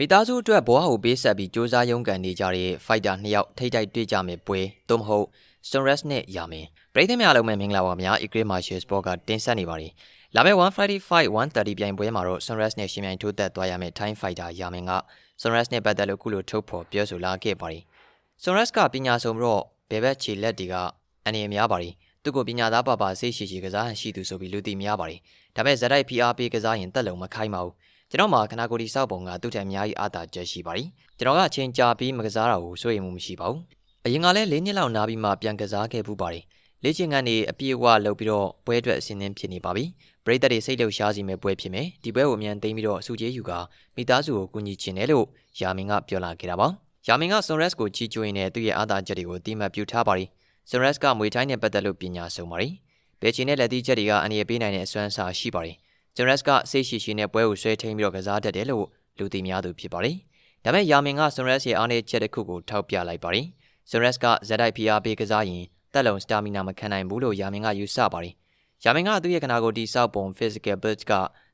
မိသားစုအတွက်ဘဝကိုပေးဆက်ပြီးစ조사ရုန်းကန်နေကြတဲ့ဖိုက်တာနှစ်ယောက်ထိတ်တိုက်တွေ့ကြမယ်ပွဲသို့မဟုတ် Sunrise နဲ့ယာမင်ပရိသတ်များလုံးမဲ့မင်္ဂလာပါများ Equity Marshall Sport ကတင်ဆက်နေပါတယ်လာမယ့်1 Friday Fight 130ပြိုင်ပွဲမှာတော့ Sunrise နဲ့ရှင်မြိုင်ထိုးသက်သွားရမယ့် Time Fighter ယာမင်က Sunrise နဲ့ပတ်သက်လို့ခုလိုထုတ်ဖော်ပြောဆိုလာခဲ့ပါတယ် Sunrise ကပညာဆုံးပြီးတော့ဘယ်ဘက်ခြေလက်တွေကနေများပါတယ်သူကပညာသားပါပါစိတ်ရှိရှိကစားဟန်ရှိသူဆိုပြီးလူသိများပါတယ်ဒါပေမဲ့ဇက်တိုက် PR ပေးကစားရင်တက်လုံမခိုင်းပါဘူး ကျွန်တော်မှာခနာကိုဒီစောက်ပုံကသူ့ထက်အများကြီးအားသာချက်ရှိပါတယ်ကျွန်တော်ကအချိန်ကြာပြီးမကစားတာကိုစိုးရိမ်မှုမရှိပါဘူးအရင်ကလည်း၄နှစ်လောက်နားပြီးမှပြန်ကစားခဲ့ပူပါတယ်လေ့ကျင့်ခန်းတွေအပြည့်အဝလုပ်ပြီးတော့ပွဲအတွက်အဆင်သင့်ဖြစ်နေပါပြီပရိသတ်တွေစိတ်လှုပ်ရှားစီမဲ့ပွဲဖြစ်မယ်ဒီပွဲကိုအမြန်သိမ်းပြီးတော့အစုကျေးယူကမိသားစုကိုကူညီချင်တယ်လို့ယာမင်ကပြောလာခဲ့တာပါယာမင်ကဆွန်ရက်စ်ကိုချီးကျူးရင်းနဲ့သူ့ရဲ့အားသာချက်တွေကိုအတိမတ်ပြုထားပါတယ်ဆွန်ရက်စ်ကမွေထိုင်းနဲ့ပတ်သက်လို့ပညာဆုံးပါတယ်ဘယ်ချင်တဲ့လက်သီးချက်တွေကအန်ရပေးနိုင်တဲ့အစွမ်းစားရှိပါတယ် ဂျန်ရက်စ်ကစိတ်ရှိရှိနဲ့ပွဲကိုဆွဲထိန်ပြီးတော့ကစားတတ်တယ်လို့လူသိများသူဖြစ်ပါတယ်။ဒါပေမဲ့ယာမင်ကဆွန်ရက်စ်ရဲ့အားနည်းချက်တစ်ခုကိုထောက်ပြလိုက်ပါတယ်။ဆွန်ရက်စ်ကဇက်တိုက်ဖိအားပေးကစားရင်တက်လုံစတာမီနာမခံနိုင်ဘူးလို့ယာမင်ကယူဆပါတယ်။ယာမင်ကသူ့ရဲ့ခနာကိုတိဆောက်ပုံ physical build က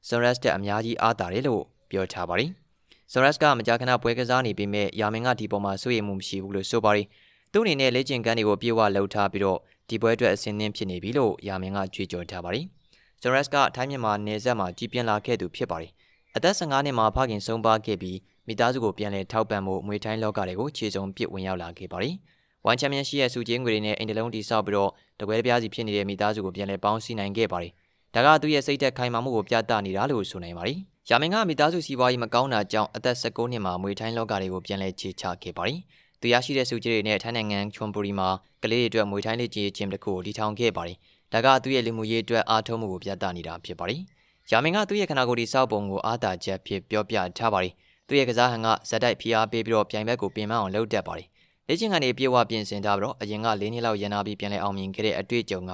ဆွန်ရက်စ်တဲ့အများကြီးအားတာတယ်လို့ပြောထားပါတယ်။ဆွန်ရက်စ်ကမကြာခဏပွဲကစားနေပေမဲ့ယာမင်ကဒီပေါ်မှာစိုးရိမ်မှုမရှိဘူးလို့ဆိုပါတယ်။သူ့အနေနဲ့လေ့ကျင့်ခန်းတွေကိုပြေဝလှုပ်ထားပြီးတော့ဒီပွဲအတွက်အဆင်သင့်ဖြစ်နေပြီလို့ယာမင်ကကြွေးကြော်ထားပါတယ်။ ဂျရက်စ်ကထိုင်းမြန်မာနယ်စပ်မှာကြီးပြင်းလာခဲ့သူဖြစ်ပါတယ်။အသက်15နှစ်မှာဖခင်ဆုံးပါခဲ့ပြီးမိသားစုကိုပြန်လည်ထောက်ပံ့မှုအမွေထိုင်းလောကတွေကိုခြေစုံပစ်ဝင်ရောက်လာခဲ့ပါတယ်။ဝမ်ချန်ပီယံရှိရဲ့စုချင်းငွေတွေနဲ့အိမ်တလုံးတိဆောက်ပြီးတော့တကွဲတပြားစီဖြစ်နေတဲ့မိသားစုကိုပြန်လည်ပေါင်းစည်းနိုင်ခဲ့ပါတယ်။ဒါကသူ့ရဲ့စိတ်သက်ခိုင်မာမှုကိုပြသနေတာလို့ဆိုနိုင်ပါတယ်။ယာမင်ကမိသားစုစီးပွားရေးမကောင်းတာကြောင့်အသက်16နှစ်မှာအမွေထိုင်းလောကတွေကိုပြန်လည်ခြေချခဲ့ပါတယ်။သူရရှိတဲ့စုကြီးတွေနဲ့ထိုင်းနိုင်ငံချွန်ပူရီမှာကလေးတွေအတွက်မွေထိုင်းလေးကြီးချင်းတစ်ခုကိုတည်ထောင်ခဲ့ပါတယ်။ ဒါကသူ့ရဲ့လူမှုရေးအတွက်အားထုတ်မှုကိုပြသနေတာဖြစ်ပါတယ်။ယာမင်ကသူ့ရဲ့ခနာကိုယ်ဒီစောက်ပုံကိုအားသာချက်ဖြစ်ပြောပြထားပါတယ်။သူ့ရဲ့ကစားဟန်ကဇက်တိုက်ဖိအားပေးပြီးတော့ပြိုင်ဘက်ကိုပြင်ပအောင်လုပ်တတ်ပါတယ်။လေ့ကျင့်ခန်းတွေပြေဝပြင်ဆင်ထားပြီးတော့အရင်က၄နှစ်လောက်ရန်နာပြီးပြန်လဲအောင်မြင်ခဲ့တဲ့အတွေ့အကြုံက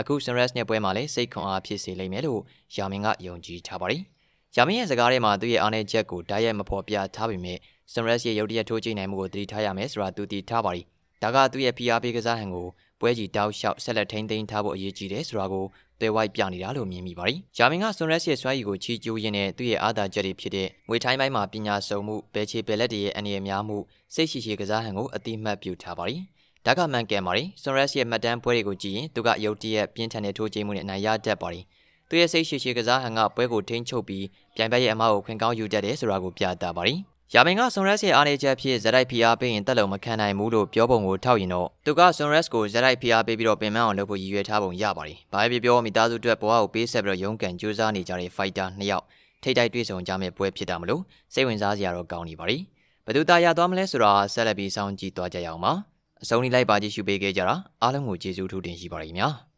အခု Sunrise နဲ့ပွဲမှာလည်းစိတ်ခွန်အားဖြစ်စေလိမ့်မယ်လို့ယာမင်ကယုံကြည်ထားပါတယ်။ယာမင်ရဲ့စကားထဲမှာသူ့ရဲ့အားနည်းချက်ကိုဓာတ်ရိုက်မဖော်ပြထားပေမဲ့ Sunrise ရဲ့ရုပ်တရက်ထိုးကြည့်နိုင်မှုကိုသတိထားရမယ်ဆိုတာသူတည်ထားပါတယ်။ဒါကသူ့ရဲ့ဖိအားပေးကစားဟန်ကို ပွဲကြီးတောက်လျှောက်ဆက်လက်ထိန်းသိမ်းထားဖို့အရေးကြီးတယ်ဆိုတာကိုသွေဝိုက်ပြနေတာလို့မြင်မိပါတယ်။ယာမင်ကဆွန်ရက်ရဲ့စွမ်းရည်ကိုချီးကျူးရင်းနဲ့သူ့ရဲ့အားသာချက်တွေဖြစ်တဲ့ငွေထိုင်းပိုင်းမှာပညာစုံမှုဘယ်ချေဘယ်လက်တွေရဲ့အနေအများမှုစိတ်ရှိရှိကစားဟန်ကိုအတိမတ်ပြုထားပါတယ်။ဒါကမှန်ကန်ပါတယ်။ဆွန်ရက်ရဲ့မှတ်တမ်းပွဲတွေကိုကြည့်ရင်သူကရုတ်တရက်ပြင်းထန်တဲ့ထိုးကျိမှုနဲ့အနိုင်ရတတ်ပါတယ်။သူရဲ့စိတ်ရှိရှိကစားဟန်ကပွဲကိုထိန်းချုပ်ပြီးပြိုင်ဘက်ရဲ့အမကိုခွင်ကောင်းယူတတ်တယ်ဆိုတာကိုပြသပါတယ်။ ယာမင်ကဆွန်ရက်စ်ရဲ့အားနေချက်ဖြစ်ဇက်တိုက်ဖိအားပေးရင်တက်လုံမခံနိုင်ဘူးလို့ပြောပုံကိုထောက်ရင်တော့သူကဆွန်ရက်စ်ကိုဇက်တိုက်ဖိအားပေးပြီးတော့ပင်မအောင်လုပ်ဖို့ရည်ရွယ်ထားပုံရပါတယ်။ဘာပဲပြောမိသားစုအတွက်ဘဝကိုပေးဆက်ပြီးတော့ရုန်းကန်ကြိုးစားနေကြတဲ့ဖိုက်တာနှစ်ယောက်ထိတ်တိုက်တွေ့ဆုံကြမဲ့ပွဲဖြစ်တာမလို့စိတ်ဝင်စားစရာတော့ကောင်းနေပါပြီ။ဘယ်သူသားရသွားမလဲဆိုတာဆက်လက်ပြီးစောင့်ကြည့်သွားကြရအောင်ပါ။အဆုံးထိလိုက်ပါကြည့်ရှုပေးခဲ့ကြတာအားလုံးကိုကျေးဇူးထူးတင်ရှိပါရခင်ဗျာ။